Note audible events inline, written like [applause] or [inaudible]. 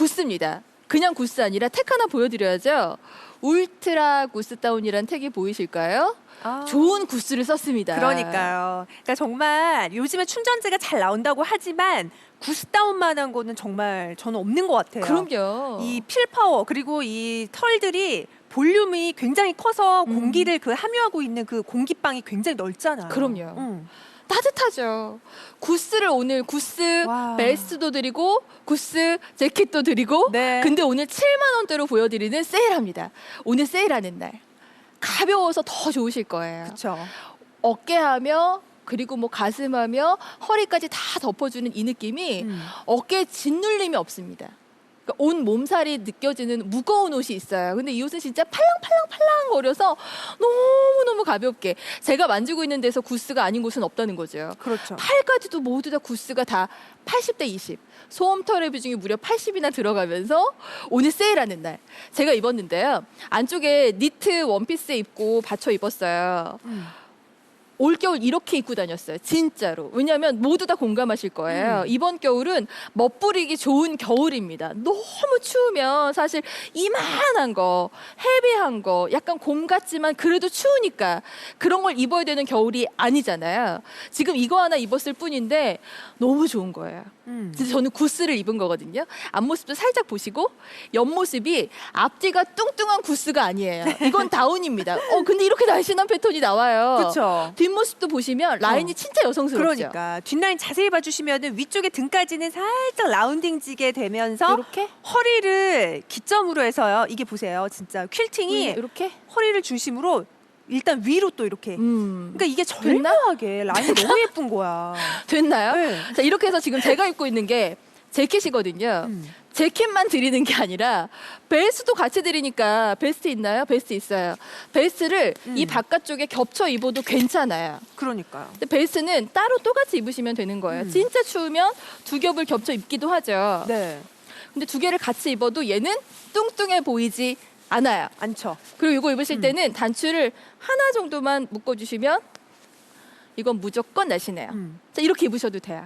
구스입니다. 그냥 구스 아니라 택 하나 보여드려야죠. 울트라 구스 다운이란 택이 보이실까요? 아. 좋은 구스를 썼습니다. 그러니까요. 그러니까 정말 요즘에 충전재가 잘 나온다고 하지만 구스다운만한 거는 정말 저는 없는 것 같아요. 그럼요. 이 필파워 그리고 이 털들이 볼륨이 굉장히 커서 음. 공기를 그 함유하고 있는 그 공기방이 굉장히 넓잖아요. 그럼요. 음. 따뜻하죠. 구스를 오늘 구스 와. 베스트도 드리고 구스 재킷도 드리고 네. 근데 오늘 7만 원대로 보여드리는 세일합니다. 오늘 세일하는 날. 가벼워서 더 좋으실 거예요. 그렇죠. 어깨하며 그리고 뭐 가슴하며 허리까지 다 덮어주는 이 느낌이 음. 어깨에 짓눌림이 없습니다. 그러니까 온 몸살이 느껴지는 무거운 옷이 있어요. 근데 이 옷은 진짜 팔랑팔랑팔랑 거려서 너무너무 가볍게 제가 만지고 있는 데서 구스가 아닌 곳은 없다는 거죠. 그렇죠. 팔까지도 모두 다 구스가 다 80대 20. 소음털의 비중이 무려 80이나 들어가면서 오늘 세일하는 날 제가 입었는데요. 안쪽에 니트 원피스 입고 받쳐 입었어요. 음. 올겨울 이렇게 입고 다녔어요. 진짜로. 왜냐하면 모두 다 공감하실 거예요. 음. 이번 겨울은 멋부리기 좋은 겨울입니다. 너무 추우면 사실 이만한 거, 헤비한 거, 약간 곰 같지만 그래도 추우니까 그런 걸 입어야 되는 겨울이 아니잖아요. 지금 이거 하나 입었을 뿐인데 너무 좋은 거예요. 음. 진짜 저는 구스를 입은 거거든요. 앞모습도 살짝 보시고 옆모습이 앞뒤가 뚱뚱한 구스가 아니에요. 이건 다운입니다. 어 근데 이렇게 날씬한 패턴이 나와요. 그렇죠. 뒷 모습도 보시면 라인이 어. 진짜 여성스럽죠. 그러니까 뒷라인 자세히 봐주시면 위쪽에 등까지는 살짝 라운딩지게 되면서 이렇게 허리를 기점으로 해서요. 이게 보세요. 진짜 퀼팅이 이렇게 허리를 중심으로 일단 위로 또 이렇게. 음 그러니까 이게 됐나? 절묘하게 라인이 너무 예쁜 거야. [laughs] 됐나요? 네. 자 이렇게 해서 지금 제가 입고 있는 게 재킷이거든요. 음. 재킷만 드리는 게 아니라 베스트도 같이 드리니까 베스트 있나요? 베스트 있어요. 베스트를 음. 이 바깥쪽에 겹쳐 입어도 괜찮아요. 그러니까요. 근데 베스트는 따로 똑같이 입으시면 되는 거예요. 음. 진짜 추우면 두 겹을 겹쳐 입기도 하죠. 네. 근데 두 개를 같이 입어도 얘는 뚱뚱해 보이지 않아요. 안쳐. 그리고 이거 입으실 음. 때는 단추를 하나 정도만 묶어주시면 이건 무조건 날씬해요. 음. 자 이렇게 입으셔도 돼요.